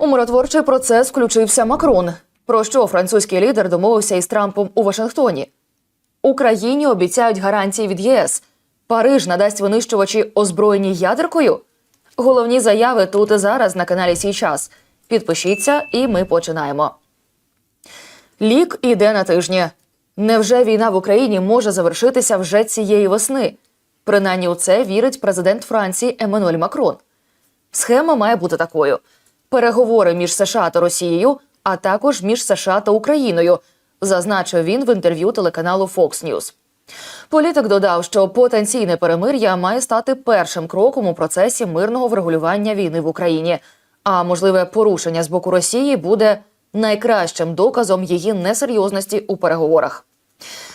У миротворчий процес включився Макрон. Про що французький лідер домовився із Трампом у Вашингтоні? Україні обіцяють гарантії від ЄС. Париж надасть винищувачі озброєні ядеркою. Головні заяви тут і зараз на каналі Сій час. Підпишіться, і ми починаємо. Лік іде на тижні. Невже війна в Україні може завершитися вже цієї весни? Принаймні у це вірить президент Франції Еммануель Макрон. Схема має бути такою: переговори між США та Росією, а також між США та Україною, зазначив він в інтерв'ю телеканалу Fox News. Політик додав, що потенційне перемир'я має стати першим кроком у процесі мирного врегулювання війни в Україні. А можливе порушення з боку Росії буде найкращим доказом її несерйозності у переговорах.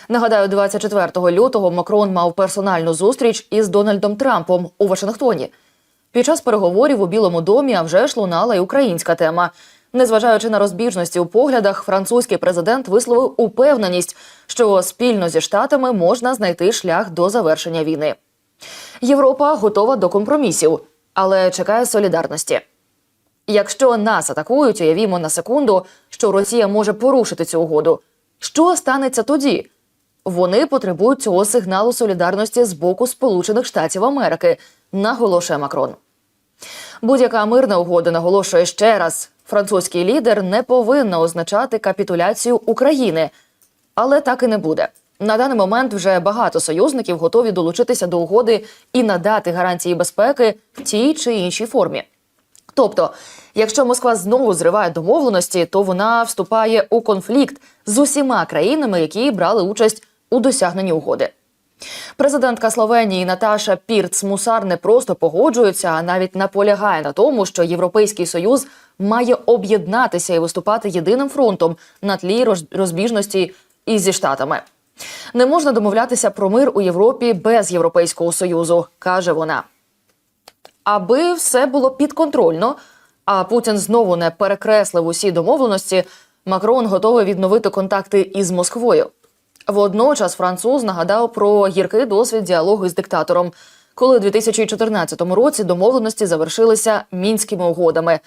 Нагадаю, 24 лютого Макрон мав персональну зустріч із Дональдом Трампом у Вашингтоні. Під час переговорів у Білому домі а вже ж лунала й українська тема. Незважаючи на розбіжності у поглядах, французький президент висловив упевненість, що спільно зі штатами можна знайти шлях до завершення війни. Європа готова до компромісів, але чекає солідарності. Якщо нас атакують, уявімо на секунду, що Росія може порушити цю угоду. Що станеться тоді? Вони потребують цього сигналу солідарності з боку Сполучених Штатів Америки, наголошує Макрон. Будь-яка мирна угода наголошує ще раз: французький лідер не повинна означати капітуляцію України, але так і не буде. На даний момент вже багато союзників готові долучитися до угоди і надати гарантії безпеки в тій чи іншій формі. Тобто, якщо Москва знову зриває домовленості, то вона вступає у конфлікт з усіма країнами, які брали участь у досягненні угоди. Президентка Словенії Наташа Пірц Мусар не просто погоджується, а навіть наполягає на тому, що Європейський союз має об'єднатися і виступати єдиним фронтом на тлі роз- розбіжності із зі штатами. Не можна домовлятися про мир у Європі без Європейського союзу, каже вона. Аби все було підконтрольно, а Путін знову не перекреслив усі домовленості, Макрон готовий відновити контакти із Москвою. Водночас француз нагадав про гіркий досвід діалогу з диктатором, коли у 2014 році домовленості завершилися мінськими угодами.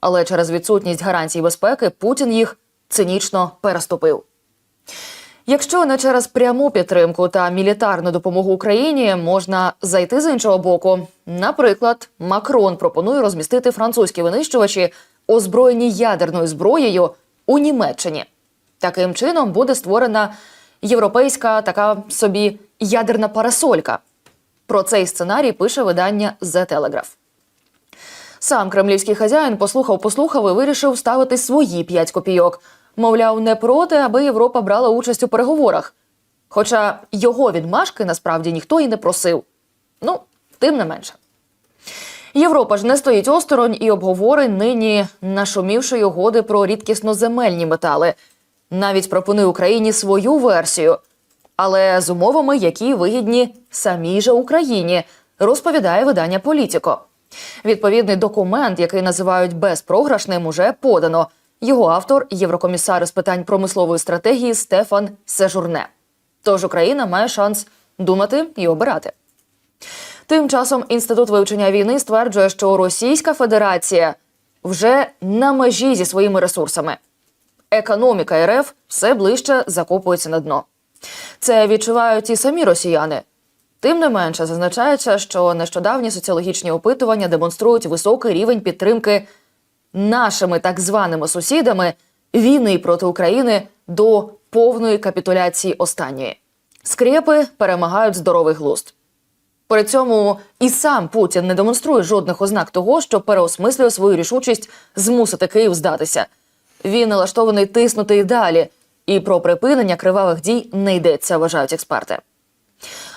Але через відсутність гарантій безпеки Путін їх цинічно переступив. Якщо не через пряму підтримку та мілітарну допомогу Україні можна зайти з іншого боку. Наприклад, Макрон пропонує розмістити французькі винищувачі, озброєні ядерною зброєю у Німеччині. Таким чином буде створена європейська така собі ядерна парасолька. Про цей сценарій пише видання The Telegraph. Сам кремлівський хазяїн послухав, послухав і вирішив ставити свої п'ять копійок. Мовляв, не проти, аби Європа брала участь у переговорах. Хоча його відмашки насправді ніхто і не просив. Ну, тим не менше. Європа ж не стоїть осторонь і обговорить нині нашумівшої угоди про рідкісноземельні метали. Навіть пропонує Україні свою версію, але з умовами, які вигідні самій же Україні, розповідає видання Політіко. Відповідний документ, який називають безпрограшним, уже подано. Його автор єврокомісар з питань промислової стратегії Стефан Сежурне. Тож Україна має шанс думати і обирати. Тим часом інститут вивчення війни стверджує, що Російська Федерація вже на межі зі своїми ресурсами. Економіка РФ все ближче закопується на дно. Це відчувають і самі росіяни. Тим не менше, зазначається, що нещодавні соціологічні опитування демонструють високий рівень підтримки нашими так званими сусідами війни проти України до повної капітуляції останньої. Скрепи перемагають здоровий глузд. При цьому і сам Путін не демонструє жодних ознак того, що переосмислює свою рішучість змусити Київ здатися. Він налаштований тиснути і далі, і про припинення кривавих дій не йдеться, вважають експерти.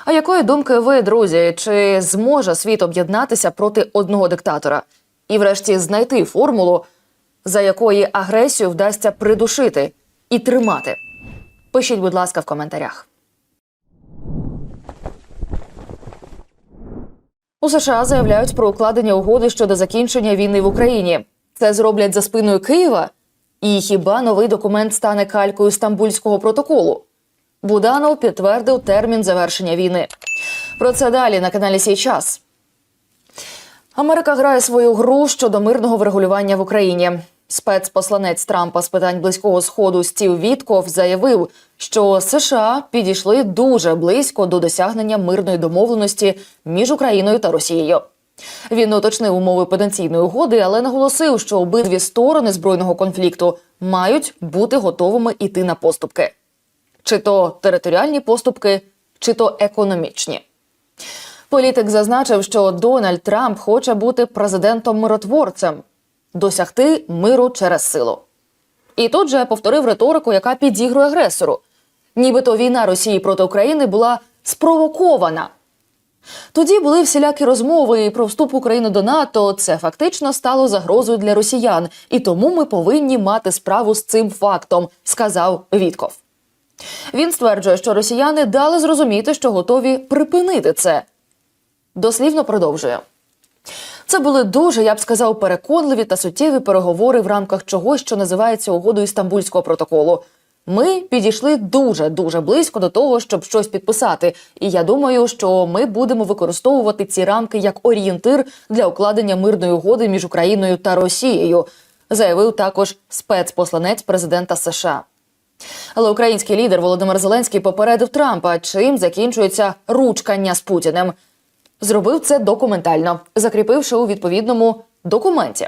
А якої думки ви, друзі, чи зможе світ об'єднатися проти одного диктатора і, врешті, знайти формулу, за якої агресію вдасться придушити і тримати? Пишіть, будь ласка, в коментарях. У США заявляють про укладення угоди щодо закінчення війни в Україні. Це зроблять за спиною Києва. І хіба новий документ стане калькою стамбульського протоколу? Буданов підтвердив термін завершення війни. Про це далі на каналі Сій час. Америка грає свою гру щодо мирного врегулювання в Україні. Спецпосланець Трампа з питань близького сходу Стів Вітков заявив, що США підійшли дуже близько до досягнення мирної домовленості між Україною та Росією. Він уточнив умови потенційної угоди, але наголосив, що обидві сторони збройного конфлікту мають бути готовими іти на поступки, чи то територіальні поступки, чи то економічні. Політик зазначив, що Дональд Трамп хоче бути президентом-миротворцем, досягти миру через силу. І тут же повторив риторику, яка підігрує агресору. Нібито війна Росії проти України була спровокована. Тоді були всілякі розмови про вступ України до НАТО. Це фактично стало загрозою для росіян, і тому ми повинні мати справу з цим фактом, сказав Вітков. Він стверджує, що росіяни дали зрозуміти, що готові припинити це. Дослівно продовжує. Це були дуже, я б сказав, переконливі та суттєві переговори в рамках чогось, що називається угодою Стамбульського протоколу. Ми підійшли дуже дуже близько до того, щоб щось підписати. І я думаю, що ми будемо використовувати ці рамки як орієнтир для укладення мирної угоди між Україною та Росією, заявив також спецпосланець президента США. Але український лідер Володимир Зеленський попередив Трампа, чим закінчується ручкання з Путіним. Зробив це документально, закріпивши у відповідному документі.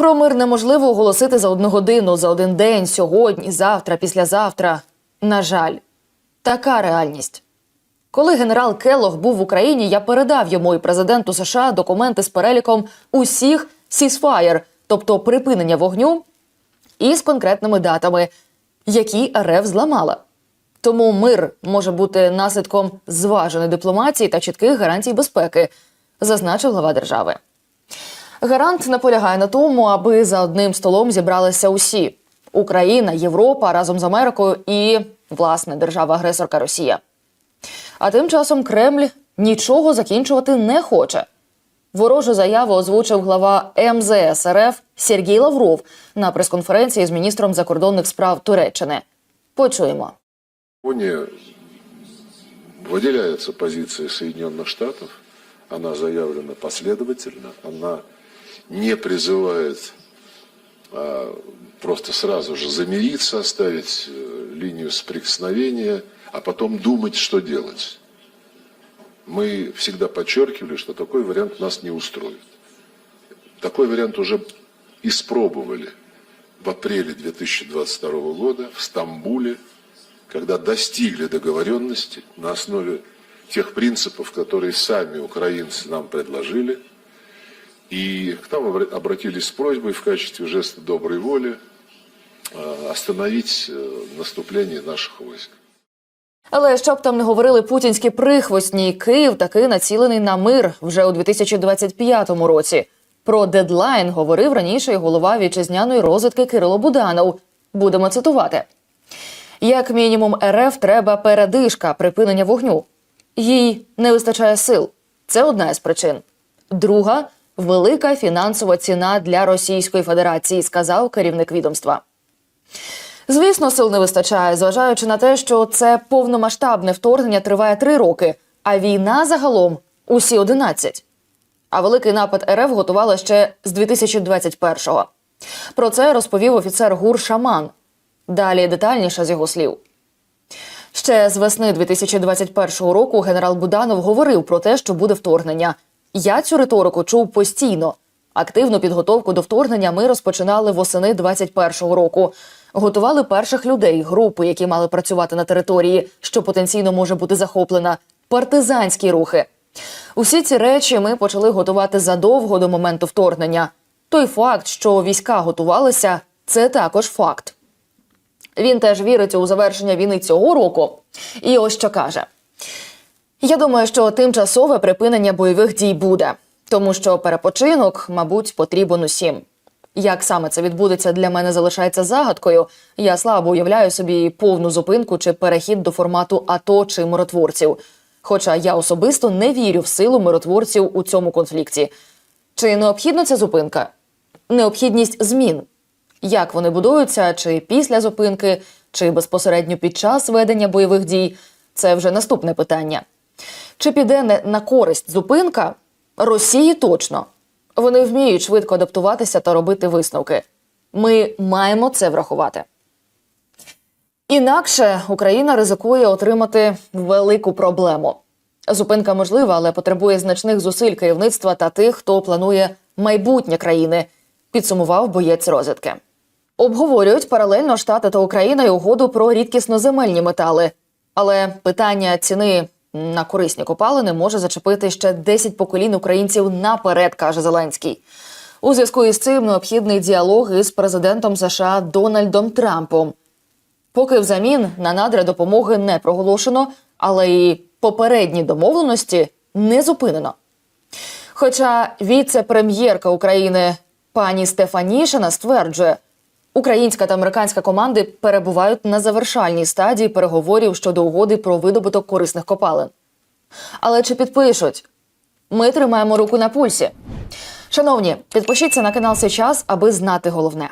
Про мир неможливо оголосити за одну годину, за один день, сьогодні, завтра, післязавтра. На жаль, така реальність. Коли генерал Келлог був в Україні, я передав йому і президенту США документи з переліком усіх сісфаєр, тобто припинення вогню, і з конкретними датами, які РФ зламала. Тому мир може бути наслідком зваженої дипломатії та чітких гарантій безпеки, зазначив глава держави. Гарант наполягає на тому, аби за одним столом зібралися усі: Україна, Європа разом з Америкою і, власне, держава-агресорка Росія. А тим часом Кремль нічого закінчувати не хоче. Ворожу заяву озвучив глава МЗС РФ Сергій Лавров на прес-конференції з міністром закордонних справ Туреччини. Почуємо. выделяется позиция Соединенных Штатов. Она заявлена последовательно. Она не призывает а, просто сразу же замириться, оставить э, линию соприкосновения, а потом думать, что делать. Мы всегда подчеркивали, что такой вариант нас не устроит. Такой вариант уже испробовали в апреле 2022 года в Стамбуле, когда достигли договоренности на основе тех принципов, которые сами украинцы нам предложили. И к нам обра- обратились с просьбой в качестве жеста доброй воли остановить э, наступление наших войск. Але що б там не говорили путінські прихвостні, Київ таки націлений на мир вже у 2025 році. Про дедлайн говорив раніше голова вітчизняної розвідки Кирило Буданов. Будемо цитувати. Як мінімум, РФ треба передишка припинення вогню. Їй не вистачає сил. Це одна із причин. Друга велика фінансова ціна для Російської Федерації, сказав керівник відомства. Звісно, сил не вистачає, зважаючи на те, що це повномасштабне вторгнення триває три роки, а війна загалом усі 11. А великий напад РФ готувала ще з 2021-го. Про це розповів офіцер ГУР Шаман. Далі детальніше з його слів. Ще з весни 2021 року генерал Буданов говорив про те, що буде вторгнення. Я цю риторику чув постійно. Активну підготовку до вторгнення ми розпочинали восени 21-го року. Готували перших людей, групи, які мали працювати на території, що потенційно може бути захоплена, партизанські рухи. Усі ці речі ми почали готувати задовго до моменту вторгнення. Той факт, що війська готувалися, це також факт. Він теж вірить у завершення війни цього року. І ось що каже: Я думаю, що тимчасове припинення бойових дій буде, тому що перепочинок, мабуть, потрібен усім. Як саме це відбудеться для мене залишається загадкою. Я слабо уявляю собі повну зупинку чи перехід до формату АТО чи миротворців. Хоча я особисто не вірю в силу миротворців у цьому конфлікті. Чи необхідна ця зупинка? Необхідність змін. Як вони будуються, чи після зупинки, чи безпосередньо під час ведення бойових дій це вже наступне питання. Чи піде не на користь зупинка? Росії точно. Вони вміють швидко адаптуватися та робити висновки. Ми маємо це врахувати. Інакше Україна ризикує отримати велику проблему. Зупинка можлива, але потребує значних зусиль керівництва та тих, хто планує майбутнє країни, підсумував боєць розвідки. Обговорюють паралельно Штати та Україна й угоду про рідкісноземельні метали. Але питання ціни на корисні копалини може зачепити ще 10 поколінь українців наперед, каже Зеленський. У зв'язку із цим необхідний діалог із президентом США Дональдом Трампом. Поки взамін на надра допомоги не проголошено, але і попередні домовленості не зупинено. Хоча віце-прем'єрка України пані Стефанішина стверджує, українська та американська команди перебувають на завершальній стадії переговорів щодо угоди про видобуток корисних копалин. Але чи підпишуть? Ми тримаємо руку на пульсі. Шановні, підпишіться на канал «Сейчас», аби знати головне.